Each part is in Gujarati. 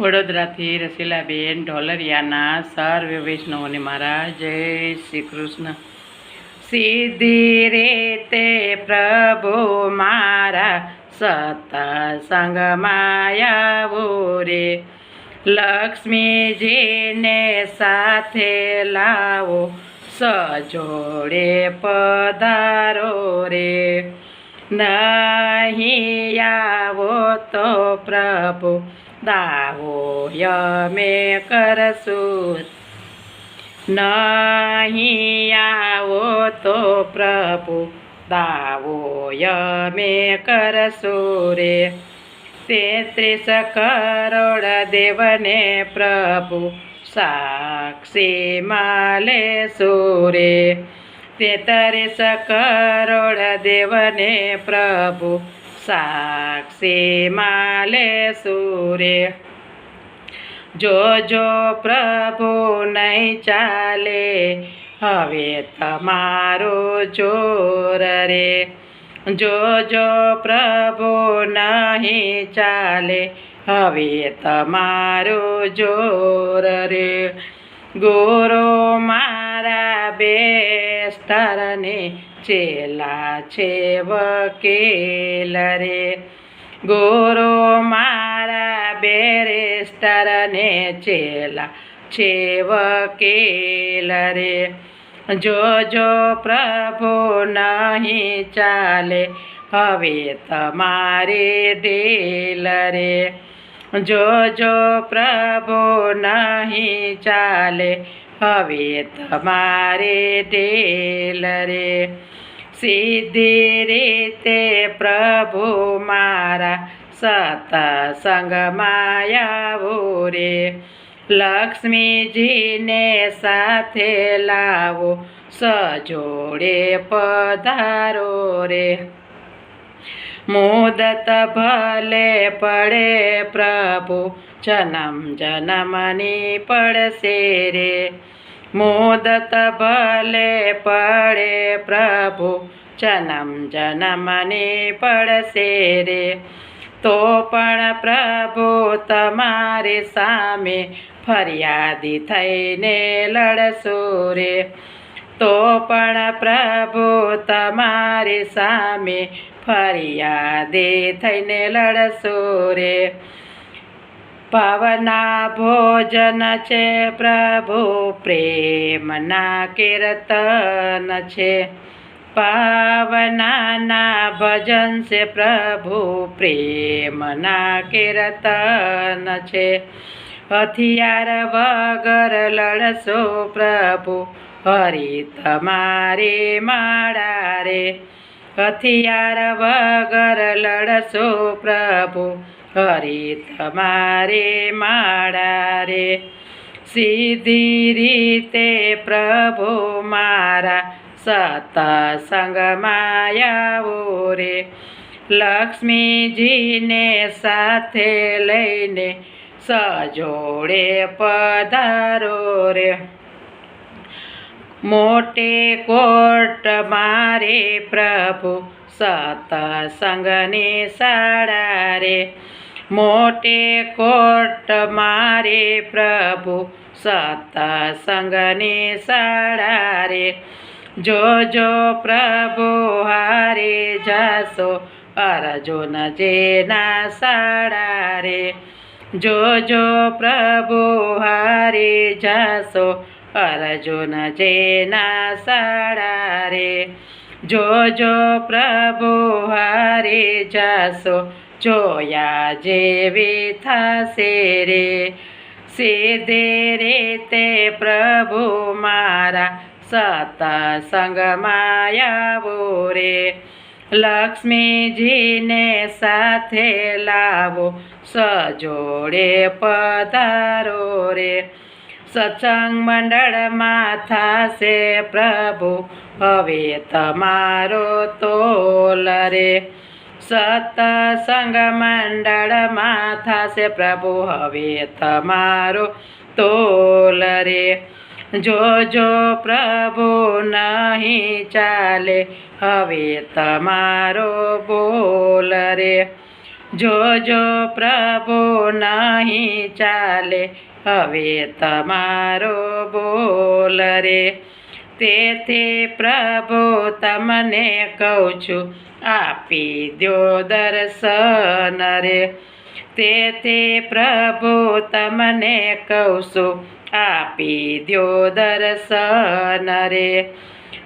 વડોદરાથી રસીલાબેન ઢોલરિયાના સર્વ વૈષ્ણવને મારા જય શ્રી કૃષ્ણ. સીધી રીતે પ્રભુ મારા સતસંગ માયાવો રે લક્ષ્મીજીને સાથે લાવો, સજોડે પધારો રે. નહીં આવો તો પ્રભુ દાવો યમે કરશું નહીં આવો તો પ્રભુ દાવો યમે કરશું રે. તેત્રીસ કરોડ દેવને પ્રભુ, સાક્ષી માલે સુરે તેતરીસ કરોડ દેવને પ્રભુ સાક્ષી માલે સુરે જો જો પ્રભુ નહીં ચાલે, હવે તમારો જોર રે. જો જો પ્રભુ નહીં ચાલે, હવે તમારો જોર રે. ગુરુ મારા બેસ્તરને ચેલા છે વકેલ રે ગોરો મારા બેરેસ્ટરને ચેલા છે વકેલ રે જો જો પ્રભુ નહીં ચાલે હવે તમારે ઢીલ રે જો જો પ્રભુ નહીં ચાલે હવે તમારે ઢીલ રે સીધી રીતે પ્રભુ મારા સતસંગમાં આવો રે લક્ષ્મીજીને સાથે લાવો સજોડે પધારો રે મુદત ભલે પડે પ્રભુ જન્મ જનમની પડશે રે મુદત ભલે પડે પ્રભુ, જન્મ જન્મની પડશે રે. તો પણ પ્રભુ તમારી સામે ફરિયાદી થઈને લડશો રે. તો પણ પ્રભુ તમારી સામે ફરિયાદી થઈને લડશો રે. પાવના ભોજન છે, પ્રભુ પ્રેમના કીર્તન છે. પાવનાના ભજન છે, પ્રભુ પ્રેમના કીર્તન છે. હથિયાર વગર લડશો, પ્રભુ હરી તમારી માળા રે. હથિયાર વગર લડશો, પ્રભુ હરી તમારે માળા રે. સીધી રીતે પ્રભુ મારા સતસંગ માયાઓ રે. લક્ષ્મીજીને સાથે લઈને સજોડે પધારો રે. મોટે કોટ મારે પ્રભુ સતસંગની સાડા રે. મોટે કોટ મારે પ્રભુ સતસંગની શાળા રે. જોજો પ્રભુ હારે જાશો અર્જુન જેના શાળા રે. જોજો પ્રભુ હારે જાશો અર્જુન જેના શાળા રે. જોજો પ્રભુ હારે જાશો જોયા જેવી થશે રે. સીધે રીતે પ્રભુ મારા સતસંગ આવો રે. લક્ષ્મીજીને સાથે લાવો, સજોડે પધારો રે. સત્સંગ મંડળમાં થશે પ્રભુ, હવે તમારો તોલ રે. સત્સંગ મંડળમાં થશે પ્રભુ, હવે તમારો તોલ રે. જો જો પ્રભુ નહીં ચાલે, હવે તમારો બોલ રે. જોજો પ્રભુ નહીં ચાલે, હવે તમારો બોલ રે. તેથી પ્રભુ તમને કહું છું, આપી દ્યો દર્શન રે. તેથી પ્રભુ તમને કહું છું, આપી દ્યો દર્શન રે.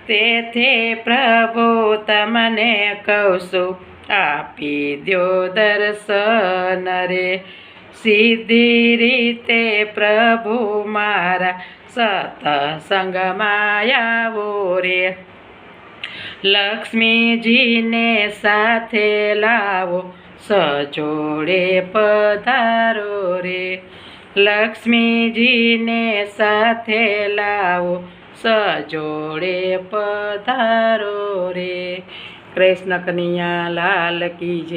તેથી પ્રભુ તમને કહું છું, આપી દ્યો દર્શન રે. સીધી રીતે પ્રભુ મારા સતસંગમાં આવો રે લક્ષ્મીજીને સાથે લાવો સજોડે પધારો રે લક્ષ્મીજીને સાથે લાવો સજોડે પધારો રે કૃષ્ણ કનૈયા લાલ કી જય